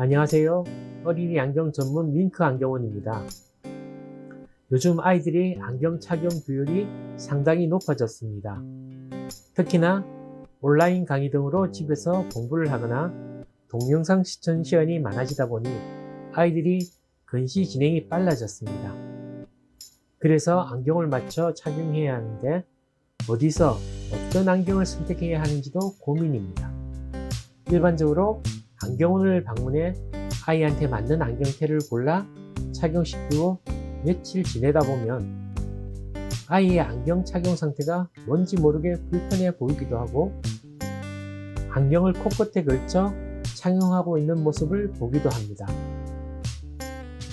안녕하세요. 어린이 안경 전문 윙크 안경원입니다. 요즘 아이들이 안경 착용 비율이 상당히 높아졌습니다. 특히나 온라인 강의 등으로 집에서 공부를 하거나 동영상 시청 시간이 많아지다 보니 아이들이 근시 진행이 빨라졌습니다. 그래서 안경을 맞춰 착용해야 하는데 어디서 어떤 안경을 선택해야 하는지도 고민입니다. 일반적으로 안경원을 방문해 아이한테 맞는 안경테를 골라 착용시키고 며칠 지내다 보면 아이의 안경 착용 상태가 뭔지 모르게 불편해 보이기도 하고 안경을 코끝에 걸쳐 착용하고 있는 모습을 보기도 합니다.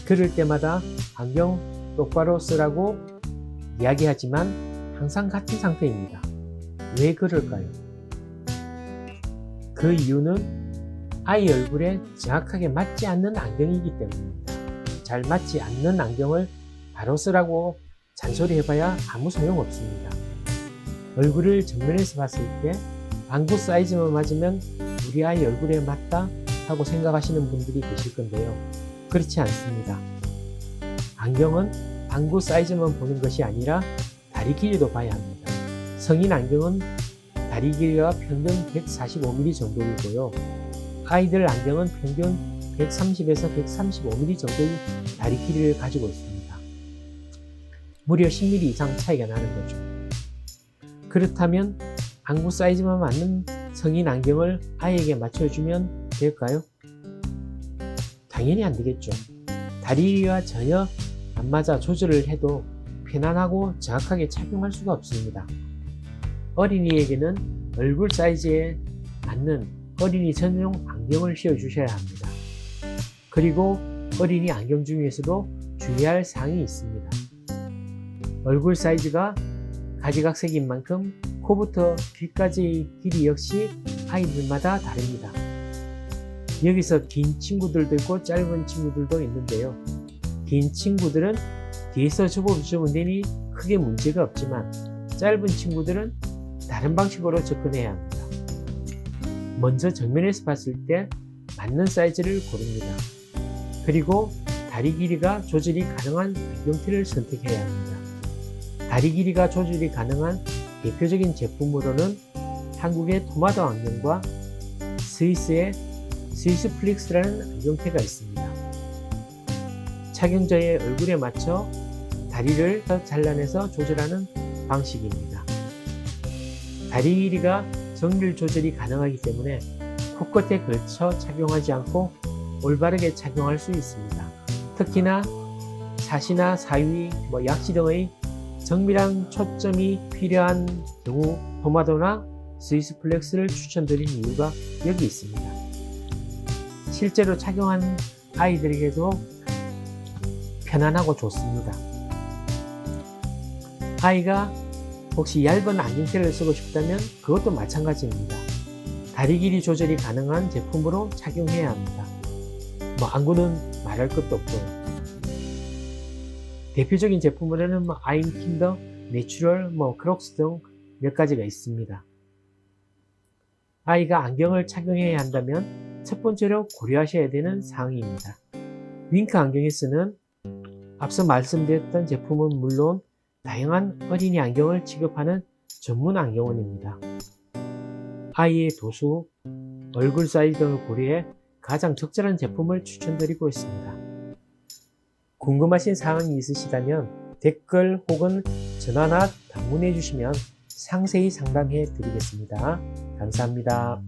그럴 때마다 안경 똑바로 쓰라고 이야기하지만 항상 같은 상태입니다. 왜 그럴까요? 그 이유는 아이 얼굴에 정확하게 맞지 않는 안경이기 때문입니다. 잘 맞지 않는 안경을 바로 쓰라고 잔소리 해봐야 아무 소용 없습니다. 얼굴을 정면에서 봤을 때 방구 사이즈만 맞으면 우리 아이 얼굴에 맞다 하고 생각하시는 분들이 계실 건데요. 그렇지 않습니다. 안경은 방구 사이즈만 보는 것이 아니라 다리 길이도 봐야 합니다. 성인 안경은 다리 길이가 평균 145mm 정도이고요. 아이들 안경은 평균 130에서 135mm 정도의 다리 길이를 가지고 있습니다. 무려 10mm 이상 차이가 나는 거죠. 그렇다면 안구 사이즈만 맞는 성인 안경을 아이에게 맞춰주면 될까요? 당연히 안 되겠죠. 다리와 전혀 안 맞아 조절을 해도 편안하고 정확하게 착용할 수가 없습니다. 어린이에게는 얼굴 사이즈에 맞는 어린이 전용 안경을 씌워주셔야 합니다. 그리고 어린이 안경 중에서도 주의할 사항이 있습니다. 얼굴 사이즈가 가지각색인 만큼 코부터 귀까지의 길이 역시 아이들마다 다릅니다. 여기서 긴 친구들도 있고 짧은 친구들도 있는데요. 긴 친구들은 뒤에서 접어주면 되니 크게 문제가 없지만 짧은 친구들은 다른 방식으로 접근해야 합니다. 먼저 정면에서 봤을 때 맞는 사이즈를 고릅니다. 그리고 다리 길이가 조절이 가능한 안경테를 선택해야 합니다. 다리 길이가 조절이 가능한 대표적인 제품으로는 한국의 토마토 안경과 스위스의 스위스 플릭스라는 안경테가 있습니다. 착용자의 얼굴에 맞춰 다리를 잘라내서 조절하는 방식입니다. 다리 길이가 정밀 조절이 가능하기 때문에 코끝에 걸쳐 착용하지 않고 올바르게 착용할 수 있습니다. 특히나 사시나 사위, 뭐 약시 등의 정밀한 초점이 필요한 경우 토마토나 스위스 플렉스를 추천드린 이유가 여기 있습니다. 실제로 착용한 아이들에게도 편안하고 좋습니다. 아이가 혹시 얇은 안경테를 쓰고 싶다면 그것도 마찬가지입니다. 다리 길이 조절이 가능한 제품으로 착용해야 합니다. 뭐 안구는 말할 것도 없고요. 대표적인 제품으로는 뭐 아임킨더, 내추럴, 뭐 크록스 등 몇 가지가 있습니다. 아이가 안경을 착용해야 한다면 첫 번째로 고려하셔야 되는 사항입니다. 윙크 안경에 쓰는 앞서 말씀드렸던 제품은 물론 다양한 어린이 안경을 취급하는 전문 안경원입니다. 아이의 도수, 얼굴 사이즈 등을 고려해 가장 적절한 제품을 추천드리고 있습니다. 궁금하신 사항이 있으시다면 댓글 혹은 전화나 방문해 주시면 상세히 상담해 드리겠습니다. 감사합니다.